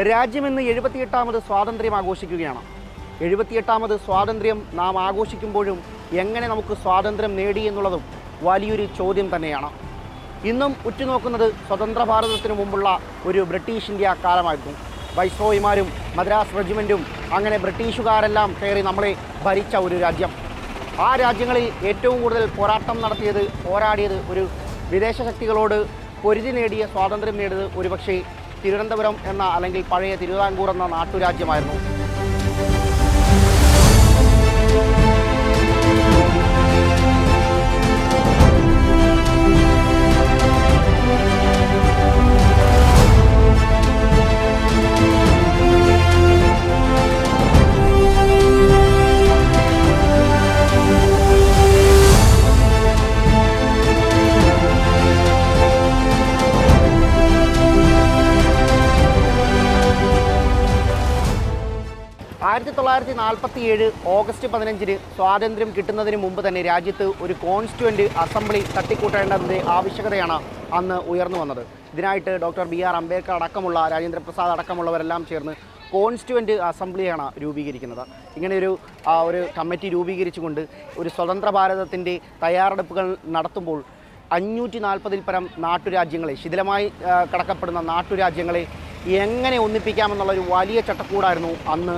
രാജ്യമിന്ന് എഴുപത്തിയെട്ടാമത് സ്വാതന്ത്ര്യം ആഘോഷിക്കുകയാണ്. എഴുപത്തിയെട്ടാമത് സ്വാതന്ത്ര്യം നാം ആഘോഷിക്കുമ്പോഴും എങ്ങനെ നമുക്ക് സ്വാതന്ത്ര്യം നേടി എന്നുള്ളതും വലിയൊരു ചോദ്യം തന്നെയാണ്. ഇന്നും ഉറ്റുനോക്കുന്നത് സ്വതന്ത്ര ഭാരതത്തിനു മുമ്പുള്ള ഒരു ബ്രിട്ടീഷ് ഇന്ത്യ കാലമായിരുന്നു. വൈസ്രോയിമാരും മദ്രാസ് റെജിമെന്റും അങ്ങനെ ബ്രിട്ടീഷുകാരെല്ലാം കയറി നമ്മളെ ഭരിച്ച ഒരു രാജ്യം. ആ രാജ്യങ്ങളിൽ ഏറ്റവും കൂടുതൽ പോരാട്ടം നടത്തിയത് പോരാടിയത് ഒരു വിദേശ ശക്തികളോട് പൊരുതി നേടിയ സ്വാതന്ത്ര്യം നേടിയത് ഒരുപക്ഷെ തിരുവനന്തപുരം എന്ന അല്ലെങ്കിൽ പഴയ തിരുവിതാംകൂർ എന്ന നാട്ടുരാജ്യമായിരുന്നു. തൊള്ളായിരത്തി നാൽപ്പത്തി ഏഴ് ഓഗസ്റ്റ് പതിനഞ്ചിന് സ്വാതന്ത്ര്യം കിട്ടുന്നതിന് മുമ്പ് തന്നെ രാജ്യത്ത് ഒരു കോൺസ്റ്റുവന്റ് അസംബ്ലി തട്ടിക്കൂട്ടേണ്ടതിന്റെ ആവശ്യകതയാണ് അന്ന് ഉയർന്നു വന്നത്. ഇതിനായിട്ട് ഡോക്ടർ ബി ആർ അംബേദ്കർ അടക്കമുള്ള രാജേന്ദ്ര പ്രസാദ് അടക്കമുള്ളവരെല്ലാം ചേർന്ന് കോൺസ്റ്റുവന്റ് അസംബ്ലിയാണ് രൂപീകരിക്കുന്നത്. ഇങ്ങനെയൊരു ഒരു കമ്മിറ്റി രൂപീകരിച്ചുകൊണ്ട് ഒരു സ്വതന്ത്ര ഭാരതത്തിന്റെ തയ്യാറെടുപ്പുകൾ നടത്തുമ്പോൾ അഞ്ഞൂറ്റി നാൽപ്പതിൽ പരം നാട്ടുരാജ്യങ്ങളെ ശിഥിലമായി കടക്കപ്പെടുന്ന നാട്ടുരാജ്യങ്ങളെ എങ്ങനെ ഒന്നിപ്പിക്കാമെന്നുള്ള ഒരു വലിയ ചട്ടക്കൂടായിരുന്നു അന്ന്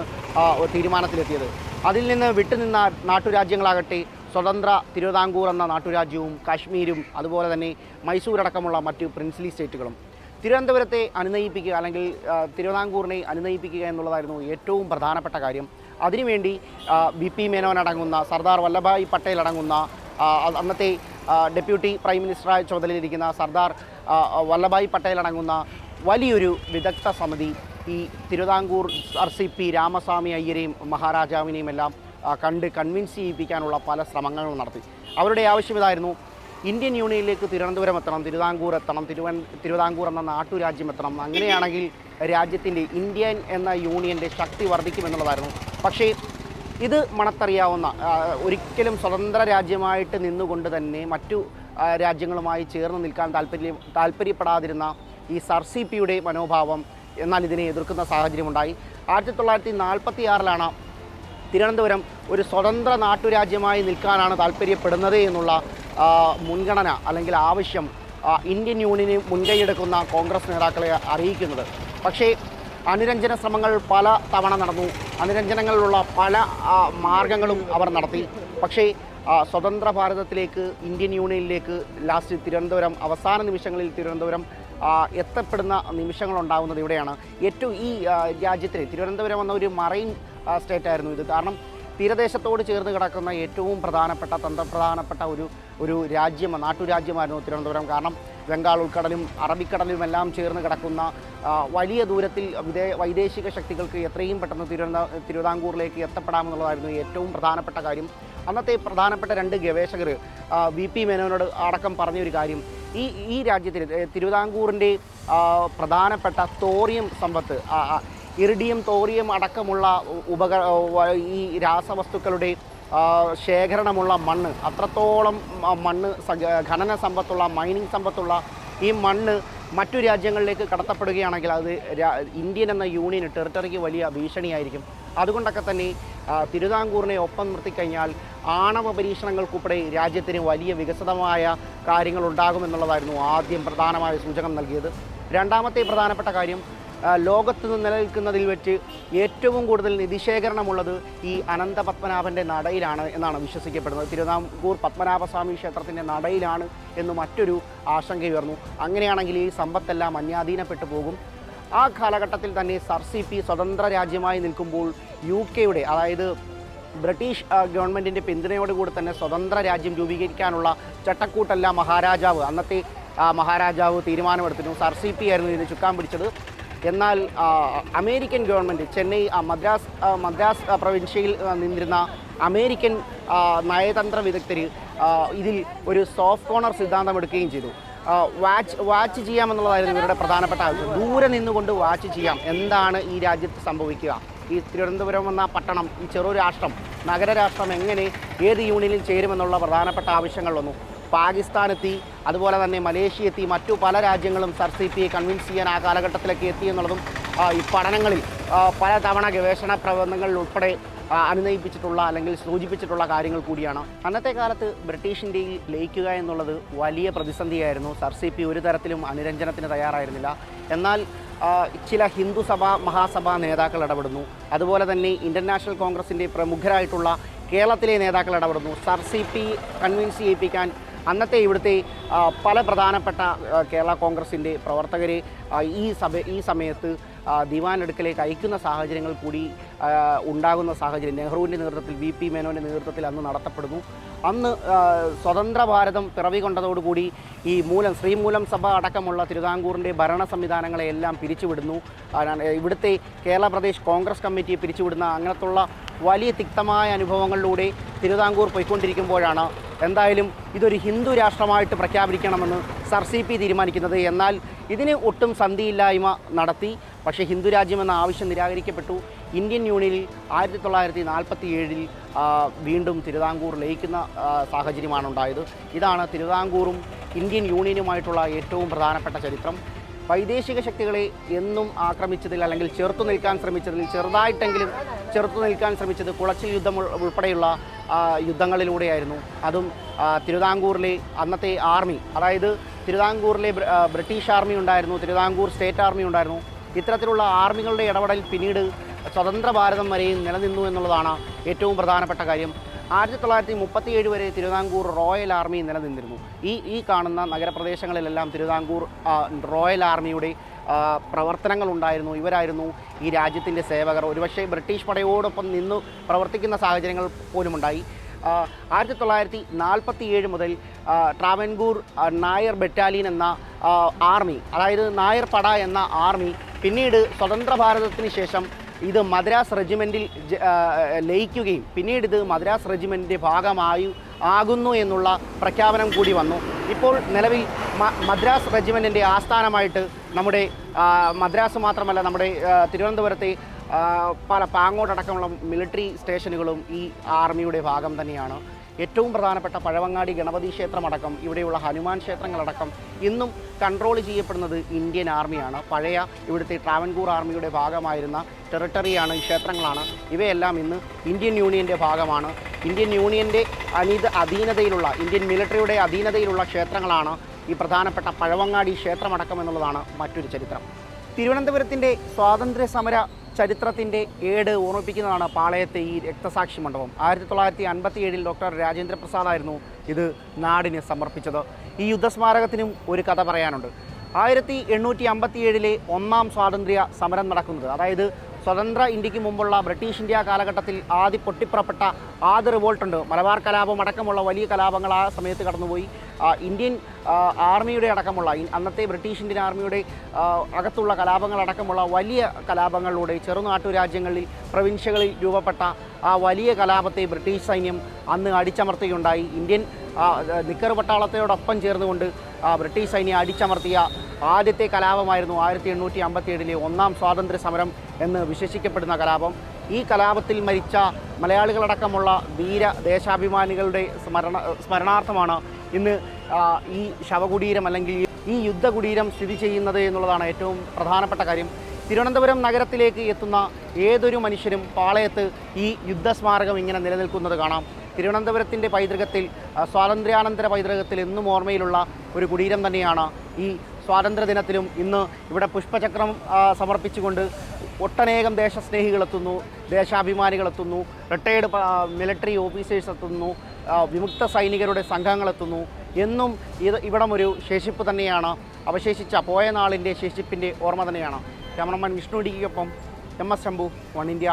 തീരുമാനത്തിലെത്തിയത്. അതിൽ നിന്ന് വിട്ടുനിന്ന നാട്ടുരാജ്യങ്ങളാകട്ടെ സ്വതന്ത്ര തിരുവിതാംകൂർ എന്ന നാട്ടുരാജ്യവും കാശ്മീരും അതുപോലെ തന്നെ മൈസൂർ അടക്കമുള്ള മറ്റ് പ്രിൻസിലി സ്റ്റേറ്റുകളും. തിരുവനന്തപുരത്തെ അനുനയിപ്പിക്കുക അല്ലെങ്കിൽ തിരുവിതാംകൂറിനെ അനുനയിപ്പിക്കുക എന്നുള്ളതായിരുന്നു ഏറ്റവും പ്രധാനപ്പെട്ട കാര്യം. അതിനുവേണ്ടി ബി പി മേനോൻ അടങ്ങുന്ന സർദാർ വല്ലഭായ് പട്ടേൽ അടങ്ങുന്ന അന്നത്തെ ഡെപ്യൂട്ടി പ്രൈം മിനിസ്റ്ററായ ചുമതലയിലിരിക്കുന്ന സർദാർ വല്ലഭായ് പട്ടേൽ അടങ്ങുന്ന വലിയൊരു വിദഗ്ധ സമിതി ഈ Thiruvithamkoor R C P Ramaswami അയ്യരെയും മഹാരാജാവിനെയും എല്ലാം കണ്ട് കൺവിൻസ് ചെയ്യിപ്പിക്കാനുള്ള പല ശ്രമങ്ങളും നടത്തി. അവരുടെ ആവശ്യം ഇതായിരുന്നു ഇന്ത്യൻ യൂണിയനിലേക്ക് തിരുവനന്തപുരം എത്തണം തിരുവിതാംകൂർ എത്തണം തിരുവൻ തിരുവിതാംകൂർ എന്ന നാട്ടുരാജ്യം എത്തണം. അങ്ങനെയാണെങ്കിൽ രാജ്യത്തിന്റെ ഇന്ത്യൻ എന്ന യൂണിയന്റെ ശക്തി വർദ്ധിക്കുമെന്നുള്ളതായിരുന്നു. പക്ഷേ ഇത് മണത്തറിയാവുന്ന ഒരിക്കലും സ്വതന്ത്ര രാജ്യമായിട്ട് നിന്നുകൊണ്ട് തന്നെ മറ്റു രാജ്യങ്ങളുമായി ചേർന്ന് നിൽക്കാൻ താല്പര്യം താല്പര്യപ്പെടാതിരുന്ന ഈ സർ സി പിയുടെ മനോഭാവം എന്നാൽ ഇതിനെ എതിർക്കുന്ന സാഹചര്യമുണ്ടായി. ആയിരത്തി തൊള്ളായിരത്തി നാൽപ്പത്തി ആറിലാണ് തിരുവനന്തപുരം ഒരു സ്വതന്ത്ര നാട്ടുരാജ്യമായി നിൽക്കാനാണ് താല്പര്യപ്പെടുന്നത് എന്നുള്ള മുൻഗണന അല്ലെങ്കിൽ ആവശ്യം ഇന്ത്യൻ യൂണിയന് മുൻകൈയെടുക്കുന്ന കോൺഗ്രസ് നേതാക്കളെ അറിയിക്കുന്നത്. പക്ഷേ അനുരഞ്ജന ശ്രമങ്ങൾ പല തവണ നടന്നു. അനുരഞ്ജനങ്ങളിലുള്ള പല മാർഗങ്ങളും അവർ നടത്തി. പക്ഷേ സ്വതന്ത്ര ഭാരതത്തിലേക്ക് ഇന്ത്യൻ യൂണിയനിലേക്ക് ലാസ്റ്റ് തിരുവനന്തപുരം അവസാന നിമിഷങ്ങളിൽ തിരുവനന്തപുരം എത്തപ്പെടുന്ന നിമിഷങ്ങളുണ്ടാകുന്നത് ഇവിടെയാണ്. ഏറ്റവും ഈ രാജ്യത്തിന് തിരുവനന്തപുരം എന്ന ഒരു മറൈൻ സ്റ്റേറ്റ് ആയിരുന്നു ഇത്. കാരണം തീരദേശത്തോട് ചേർന്ന് കിടക്കുന്ന ഏറ്റവും പ്രധാനപ്പെട്ട തന്ത്രപ്രധാനപ്പെട്ട ഒരു ഒരു രാജ്യം നാട്ടുരാജ്യമായിരുന്നു തിരുവനന്തപുരം. കാരണം ബംഗാൾ ഉൾക്കടലും അറബിക്കടലും എല്ലാം ചേർന്ന് കിടക്കുന്ന വലിയ ദൂരത്തിൽ വിദേ വൈദേശിക ശക്തികൾക്ക് എത്രയും പെട്ടെന്ന് തിരുവനന്ത തിരുവിതാംകൂറിലേക്ക് എത്തപ്പെടാമെന്നുള്ളതായിരുന്നു ഏറ്റവും പ്രധാനപ്പെട്ട കാര്യം. അന്നത്തെ പ്രധാനപ്പെട്ട രണ്ട് ഗവേഷകർ വി പി മേനോനോട് അടക്കം പറഞ്ഞൊരു കാര്യം. ഈ ഈ രാജ്യത്തിൽ തിരുവിതാംകൂറിന്റെ പ്രധാനപ്പെട്ട തോറിയം സമ്പത്ത് ഇറിഡിയം തോറിയം അടക്കമുള്ള ഉപക ഈ രാസവസ്തുക്കളുടെ ശേഖരണമുള്ള മണ്ണ് അത്രത്തോളം മണ്ണ് ഖനന സമ്പത്തുള്ള മൈനിങ് സമ്പത്തുള്ള ഈ മണ്ണ് മറ്റു രാജ്യങ്ങളിലേക്ക് കടത്തപ്പെടുകയാണെങ്കിൽ അത് ഇന്ത്യൻ എന്ന യൂണിയൻ ടെറിട്ടറിക്ക് വലിയ ഭീഷണിയായിരിക്കും. അതുകൊണ്ടൊക്കെ തന്നെ തിരുവിതാംകൂറിനെ ഒപ്പം നിർത്തിക്കഴിഞ്ഞാൽ ആണവ പരീക്ഷണങ്ങൾക്കുൾപ്പെടെ രാജ്യത്തിന് വലിയ വികസിതമായ കാര്യങ്ങൾ ഉണ്ടാകുമെന്നുള്ളതായിരുന്നു ആദ്യം പ്രധാനമായ സൂചകം നൽകിയത്. രണ്ടാമത്തെ പ്രധാനപ്പെട്ട കാര്യം ലോകത്ത് നിലനിൽക്കുന്നതിൽ വെച്ച് ഏറ്റവും കൂടുതൽ നിധിശേഖരണമുള്ളത് ഈ അനന്തപത്മനാഭന്റെ നടയിലാണ് എന്നാണ് വിശ്വസിക്കപ്പെടുന്നത്. തിരുവിതാംകൂർ പത്മനാഭസ്വാമി ക്ഷേത്രത്തിന്റെ നടയിലാണ് എന്ന് മറ്റൊരു ആശങ്ക ഉയർന്നു. അങ്ങനെയാണെങ്കിൽ ഈ സമ്പത്തെല്ലാം അന്യാധീനപ്പെട്ടു പോകും. ആ കാലഘട്ടത്തിൽ തന്നെ സർ സി പി സ്വതന്ത്ര രാജ്യമായി നിൽക്കുമ്പോൾ യു കെയുടെ അതായത് ബ്രിട്ടീഷ് ഗവൺമെന്റിന്റെ പിന്തുണയോടുകൂടി തന്നെ സ്വതന്ത്ര രാജ്യം രൂപീകരിക്കാനുള്ള ചട്ടക്കൂട്ടല്ല മഹാരാജാവ്. അന്നത്തെ മഹാരാജാവ് തീരുമാനമെടുത്തിരുന്നു. സർ സി പി ആയിരുന്നു ഇതിന് ചുക്കാൻ പിടിച്ചത്. എന്നാൽ അമേരിക്കൻ ഗവൺമെന്റ് ചെന്നൈ മദ്രാസ് മദ്രാസ് പ്രവിശ്യയിൽ നിന്നിരുന്ന അമേരിക്കൻ നയതന്ത്ര വിദഗ്ധർ ഇതിൽ ഒരു സോഫ്റ്റ് കോർണർ സിദ്ധാന്തം എടുക്കുകയും ചെയ്തു. വാച്ച് വാച്ച് ചെയ്യാമെന്നുള്ളതായിരുന്നു ഇവരുടെ പ്രധാനപ്പെട്ട ആവശ്യം. ദൂരെ നിന്നുകൊണ്ട് വാച്ച് ചെയ്യാം. എന്താണ് ഈ രാജ്യത്ത് സംഭവിക്കുക? ഈ തിരുവനന്തപുരം എന്ന പട്ടണം ഈ ചെറു രാഷ്ട്രം നഗരരാഷ്ട്രം എങ്ങനെ ഏത് യൂണിയനിൽ ചേരുമെന്നുള്ള പ്രധാനപ്പെട്ട പാകിസ്ഥാൻ എത്തി അതുപോലെ തന്നെ മലേഷ്യ എത്തി മറ്റു പല രാജ്യങ്ങളും സർ സി പിയെ കൺവിൻസ് ചെയ്യാൻ ആ കാലഘട്ടത്തിലൊക്കെ എത്തി എന്നുള്ളതും ഈ പഠനങ്ങളിൽ പല തവണ ഗവേഷണ പ്രബന്ധങ്ങളിൽ ഉൾപ്പെടെ അനുനയിപ്പിച്ചിട്ടുള്ള അല്ലെങ്കിൽ സൂചിപ്പിച്ചിട്ടുള്ള കാര്യങ്ങൾ കൂടിയാണ്. അന്നത്തെ കാലത്ത് ബ്രിട്ടീഷ് ഇന്ത്യയിൽ ലയിക്കുക എന്നുള്ളത് വലിയ പ്രതിസന്ധിയായിരുന്നു. സർ സി പി ഒരു തരത്തിലും അനുരഞ്ജനത്തിന് തയ്യാറായിരുന്നില്ല. എന്നാൽ ചില ഹിന്ദു സഭ മഹാസഭാ നേതാക്കൾ ഇടപെടുന്നു. അതുപോലെ തന്നെ ഇന്റർനാഷണൽ കോൺഗ്രസിന്റെ പ്രമുഖരായിട്ടുള്ള കേരളത്തിലെ നേതാക്കൾ ഇടപെടുന്നു. സർ സി പി കൺവിൻസ് ചെയ്യിപ്പിക്കാൻ അന്നത്തെ ഇവിടുത്തെ പല പ്രധാനപ്പെട്ട കേരള കോൺഗ്രസിന്റെ പ്രവർത്തകരെ ഈ സഭ ഈ സമയത്ത് ദിവാൻ അടുക്കലേക്ക് അയക്കുന്ന സാഹചര്യങ്ങൾ കൂടി ഉണ്ടാകുന്ന സാഹചര്യം. നെഹ്റുവിന്റെ നേതൃത്വത്തിൽ വി പി മേനോന്റെ നേതൃത്വത്തിൽ അന്ന് നടത്തപ്പെടുന്നു. അന്ന് സ്വതന്ത്ര ഭാരതം പിറവി കൊണ്ടതോടുകൂടി ഈ മൂലം ശ്രീമൂലം സഭ അടക്കമുള്ള തിരുവിതാംകൂറിന്റെ ഭരണ സംവിധാനങ്ങളെയെല്ലാം പിരിച്ചുവിടുന്നു. ഇവിടുത്തെ കേരള പ്രദേശ് കോൺഗ്രസ് കമ്മിറ്റിയെ പിരിച്ചുവിടുന്ന അങ്ങനത്തുള്ള വലിയ തിക്തമായ അനുഭവങ്ങളിലൂടെ തിരുവിതാംകൂർ പോയിക്കൊണ്ടിരിക്കുമ്പോഴാണ് എന്തായാലും ഇതൊരു ഹിന്ദു രാഷ്ട്രമായിട്ട് പ്രഖ്യാപിക്കണമെന്ന് സർ സി പി തീരുമാനിക്കുന്നത്. എന്നാൽ ഇതിന് ഒട്ടും സന്ധിയില്ലായ്മ നടത്തി. പക്ഷേ ഹിന്ദു രാജ്യമെന്ന ആവശ്യം നിരാകരിക്കപ്പെട്ടു. ഇന്ത്യൻ യൂണിയനിൽ ആയിരത്തി തൊള്ളായിരത്തി നാൽപ്പത്തി ഏഴിൽ വീണ്ടും തിരുവിതാംകൂർ ലയിക്കുന്ന സാഹചര്യമാണ് ഉണ്ടായത് ഇതാണ് തിരുവിതാംകൂറും ഇന്ത്യൻ യൂണിയനുമായിട്ടുള്ള ഏറ്റവും പ്രധാനപ്പെട്ട ചരിത്രം. വൈദേശിക ശക്തികളെ എന്നും ആക്രമിച്ചതിൽ അല്ലെങ്കിൽ ചെറുത്തു നിൽക്കാൻ ശ്രമിച്ചതിൽ ചെറുതായിട്ടെങ്കിലും ചെറുത്തു നിൽക്കാൻ ശ്രമിച്ചത് കുളച്ചിൽ യുദ്ധം ഉൾപ്പെടെയുള്ള യുദ്ധങ്ങളിലൂടെയായിരുന്നു. അതും തിരുവിതാംകൂറിലെ അന്നത്തെ ആർമി അതായത് തിരുവിതാംകൂറിലെ ബ്രിട്ടീഷ് ആർമി ഉണ്ടായിരുന്നു തിരുവിതാംകൂർ സ്റ്റേറ്റ് ആർമി ഉണ്ടായിരുന്നു. ഇത്തരത്തിലുള്ള ആർമികളുടെ ഇടപെടൽ പിന്നീട് സ്വതന്ത്ര ഭാരതം വരെയും നിലനിന്നു എന്നുള്ളതാണ് ഏറ്റവും പ്രധാനപ്പെട്ട കാര്യം. ആയിരത്തി തൊള്ളായിരത്തി മുപ്പത്തിയേഴ് വരെ തിരുവിതാംകൂർ റോയൽ ആർമി നിലനിന്നിരുന്നു. ഈ ഈ കാണുന്ന നഗരപ്രദേശങ്ങളിലെല്ലാം തിരുവിതാംകൂർ റോയൽ ആർമിയുടെ പ്രവർത്തനങ്ങളുണ്ടായിരുന്നു. ഇവരായിരുന്നു ഈ രാജ്യത്തിന്റെ സേവകർ. ഒരുപക്ഷെ ബ്രിട്ടീഷ് പടയോടൊപ്പം നിന്ന് പ്രവർത്തിക്കുന്ന സാഹചര്യങ്ങൾ പോലും ഉണ്ടായി ആയിരത്തി തൊള്ളായിരത്തി നാൽപ്പത്തി ഏഴ് മുതൽ ട്രാവൻകൂർ നായർ ബറ്റാലിയൻ എന്ന ആർമി അതായത് നായർ പട എന്ന ആർമി പിന്നീട് സ്വതന്ത്ര ഭാരതത്തിന് ശേഷം ഇത് മദ്രാസ് റെജിമെന്റിൽ ലയിക്കുകയും പിന്നീട് ഇത് മദ്രാസ് റെജിമെന്റിന്റെ ഭാഗമായി ആകുന്നു എന്നുള്ള പ്രഖ്യാപനം കൂടി വന്നു. ഇപ്പോൾ നിലവിൽ മദ്രാസ് റെജിമെന്റിന്റെ ആസ്ഥാനമായിട്ട് നമ്മുടെ മദ്രാസ് മാത്രമല്ല നമ്മുടെ തിരുവനന്തപുരത്തെ പല പാങ്ങോട്ടടക്കമുള്ള മിലിറ്ററി സ്റ്റേഷനുകളും ഈ ആർമിയുടെ ഭാഗം തന്നെയാണ്. ഏറ്റവും പ്രധാനപ്പെട്ട പഴവങ്ങാടി ഗണപതി ക്ഷേത്രമടക്കം ഇവിടെയുള്ള ഹനുമാൻ ക്ഷേത്രങ്ങളടക്കം ഇന്നും കൺട്രോൾ ചെയ്യപ്പെടുന്നത് ഇന്ത്യൻ ആർമിയാണ് പഴയ ഇവിടുത്തെ ട്രാവൻകൂർ ആർമിയുടെ ഭാഗമായിരുന്ന ടെറിട്ടറിയാണ് ഈ ക്ഷേത്രങ്ങളാണ്. ഇവയെല്ലാം ഇന്ന് ഇന്ത്യൻ യൂണിയന്റെ ഭാഗമാണ്. ഇന്ത്യൻ യൂണിയന്റെ അനീത അധീനതയിലുള്ള ഇന്ത്യൻ മിലിറ്ററിയുടെ അധീനതയിലുള്ള ക്ഷേത്രങ്ങളാണ് ഈ പ്രധാനപ്പെട്ട പഴവങ്ങാടി ക്ഷേത്രമടക്കം എന്നുള്ളതാണ് മറ്റൊരു ചരിത്രം. തിരുവനന്തപുരത്തിന്റെ സ്വാതന്ത്ര്യ സമര ചരിത്രത്തിന്റെ ഏട് ഓർമ്മിപ്പിക്കുന്നതാണ് പാളയത്തെ ഈ രക്തസാക്ഷി മണ്ഡപം. ആയിരത്തി തൊള്ളായിരത്തി അൻപത്തി ഏഴിൽ ഡോക്ടർ രാജേന്ദ്രപ്രസാദായിരുന്നു ഇത് നാടിന് സമർപ്പിച്ചത്. ഈ യുദ്ധസ്മാരകത്തിനും ഒരു കഥ പറയാനുണ്ട്. ആയിരത്തി എണ്ണൂറ്റി അമ്പത്തി ഏഴിലെ ഒന്നാം സ്വാതന്ത്ര്യ സമരം നടക്കുന്നത് അതായത് സ്വതന്ത്ര ഇന്ത്യയ്ക്ക് മുമ്പുള്ള ബ്രിട്ടീഷ് ഇന്ത്യ കാലഘട്ടത്തിൽ ആദ്യ പൊട്ടിപ്പുറപ്പെട്ട ആദ്യ റിവോൾട്ടുണ്ട് മലബാർ കലാപം അടക്കമുള്ള വലിയ കലാപങ്ങൾ ആ സമയത്ത് കടന്നുപോയി. ഇന്ത്യൻ ആർമിയുടെ അടക്കമുള്ള അന്നത്തെ ബ്രിട്ടീഷ് ഇന്ത്യൻ ആർമിയുടെ അകത്തുള്ള അകത്തുള്ള കലാപങ്ങളടക്കമുള്ള വലിയ കലാപങ്ങളിലൂടെ ചെറുനാട്ടു രാജ്യങ്ങളിൽ പ്രവിൻഷ്യകളിൽ രൂപപ്പെട്ട ആ വലിയ കലാപത്തെ ബ്രിട്ടീഷ് സൈന്യം അന്ന് അടിച്ചമർത്തുകയുണ്ടായി. ഇന്ത്യൻ നിക്കർ പട്ടാളത്തോടൊപ്പം ചേർന്നുകൊണ്ട് ബ്രിട്ടീഷ് സൈന്യം അടിച്ചമർത്തിയ ആദ്യത്തെ കലാപമായിരുന്നു ആയിരത്തി എണ്ണൂറ്റി അമ്പത്തി ഏഴിലെ ഒന്നാം സ്വാതന്ത്ര്യ സമരം എന്ന് വിശേഷിക്കപ്പെടുന്ന കലാപം. ഈ കലാപത്തിൽ മരിച്ച മലയാളികളടക്കമുള്ള വീര ദേശാഭിമാനികളുടെ സ്മരണ സ്മരണാർത്ഥമാണ് ഇന്ന് ഈ ശവകുടീരം അല്ലെങ്കിൽ ഈ യുദ്ധകുടീരം സ്ഥിതി ചെയ്യുന്നത് എന്നുള്ളതാണ് ഏറ്റവും പ്രധാനപ്പെട്ട കാര്യം. തിരുവനന്തപുരം നഗരത്തിലേക്ക് എത്തുന്ന ഏതൊരു മനുഷ്യരും പാളയത്ത് ഈ യുദ്ധസ്മാരകം ഇങ്ങനെ നിലനിൽക്കുന്നത് കാണാം. തിരുവനന്തപുരത്തിന്റെ പൈതൃകത്തിൽ സ്വാതന്ത്ര്യാനന്തര പൈതൃകത്തിൽ എന്നും ഓർമ്മയിലുള്ള ഒരു കുടീരം തന്നെയാണ് ഈ സ്വാതന്ത്ര്യ ദിനത്തിലും ഇന്ന് ഇവിടെ പുഷ്പചക്രം സമർപ്പിച്ചുകൊണ്ട് ഒട്ടനേകം ദേശസ്നേഹികളെത്തുന്നു ദേശാഭിമാനികളെത്തുന്നു റിട്ടയേർഡ് മിലിറ്ററി ഓഫീസേഴ്സ് എത്തുന്നു വിമുക്ത സൈനികരുടെ സംഘങ്ങളെത്തുന്നു. എന്നും ഇത് ഇവിടം ഒരു ശേഷിപ്പ് തന്നെയാണ്. അവശേഷിച്ച പോയ നാളിന്റെ ശേഷിപ്പിന്റെ ഓർമ്മ തന്നെയാണ്. Cameraman Vishnu M S Shambhu one India.